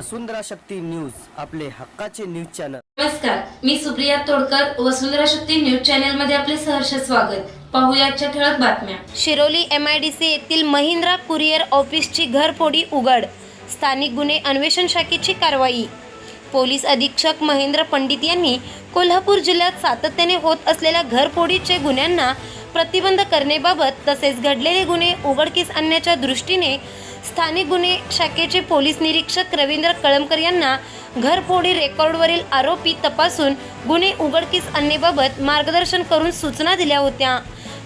वसुंधरा Shakti news आपले हक्काचे news channel. नमस्कार मी सुप्रिया तोडकर वसुंधरा शक्ती न्यूज चॅनलमध्ये आपले सहर्ष स्वागत. पाहूया आजच्या ठळक बातम्या. Shiroli M I D C येथील महिंद्रा कुरिअर ऑफिसची घरफोडी उघड. स्थानिक गुन्हे अन्वेषण शाखेची कारवाई. पोलीस अधीक्षक महेंद्र पंडित यांनी कोल्हापूर जिल्ह्यात सातत्याने होत असलेल्या घरफोडीचे गुन्ह्यांना प्रतिबंध करण्याबाबत तसेच घडलेले गुन्हे उघडकीस आणण्याच्या दृष्टीने स्थानिक गुन्हे शाखेचे पोलीस निरीक्षक रवींद्र कळमकर यांना घरफोडी रेकॉर्डवरील आरोपी तपासून गुन्हे उघडकीस आणण्याबाबत मार्गदर्शन करून सूचना दिल्या होत्या.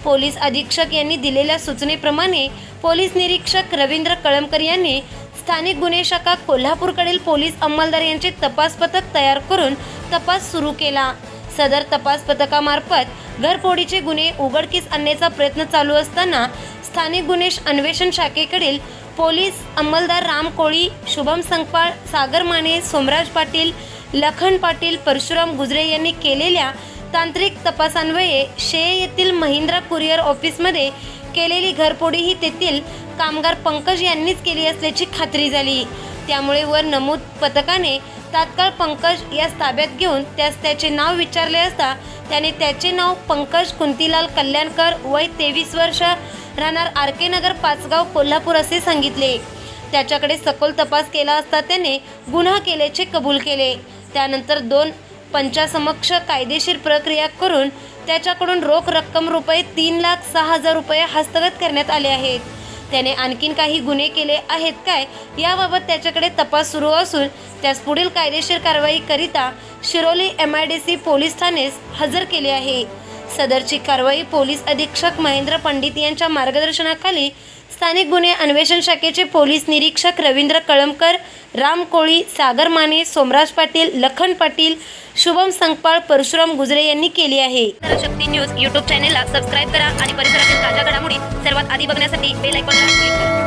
पोलीस अधीक्षक यांनी दिलेल्या सूचनेप्रमाणे पोलीस निरीक्षक रवींद्र कळमकर यांनी स्थानिक गुन्हे शाखा कोल्हापूरकडील पोलीस अंमलदार यांचे तपास पथक तयार करून तपास सुरू केला. सदर तपास पथकामार्फत घरफोडीचे गुन्हे उघडकीस आणण्याचा प्रयत्न चालू असताना स्थानिक गुन्हे अन्वेषण शाखेकडील पोलीस अंमलदार राम कोळी शुभम संकपाळ सागर माने सोमराज पाटील लखन पाटील परशुराम गुजरे यांनी केलेल्या तांत्रिक तपासान्वये शे येथील महिंद्रा कुरिअर ऑफिसमध्ये केलेली घरपोडी ही तेथील कामगार पंकज यांनीच केली असल्याची खात्री झाली. त्यामुळे वर नमूद पथकाने तात्काळ पंकज यास ताब्यात घेऊन त्यास त्याचे नाव विचारले असता त्याने त्याचे नाव पंकज कुंतीलाल कल्याणकर वय तेवीस वर्ष राहणार आर के नगर पाचगाव कोल्हापूर असे सांगितले. त्याच्याकडे सखोल तपास केला असता त्याने गुन्हा केल्याचे कबूल केले. त्यानंतर दोन पंचासमक्ष कायदेशीर प्रक्रिया करून त्याच्याकडून रोख रक्कम रुपये तीन लाख सहा हजार रुपये हस्तगत करण्यात आले आहेत. त्याने आणखीन काही गुन्हे केले आहेत काय याबाबत त्याच्याकडे तपास सुरू असून त्यास पुढील कायदेशीर कारवाई करिता Shiroli M I D C police ठाणेस हजर केले आहे. सदरची कारवाई पोलीस अधीक्षक महेंद्र पंडित यांच्या मार्गदर्शनाखाली स्थानिक गुन्हे अन्वेषण शाखेचे पोलीस निरीक्षक रवींद्र कळमकर राम कोळी सागर माने सोमराज पाटील लखन पाटील शुभम संकपाळ परशुराम गुजरे यांनी केली आहे. शक्ती न्यूज युट्यूब चॅनेलला सबस्क्राईब करा आणि परिसरातील ताज्या घडामोडी सर्वात आधी बघण्यासाठी बेल आयकॉनला क्लिक करा.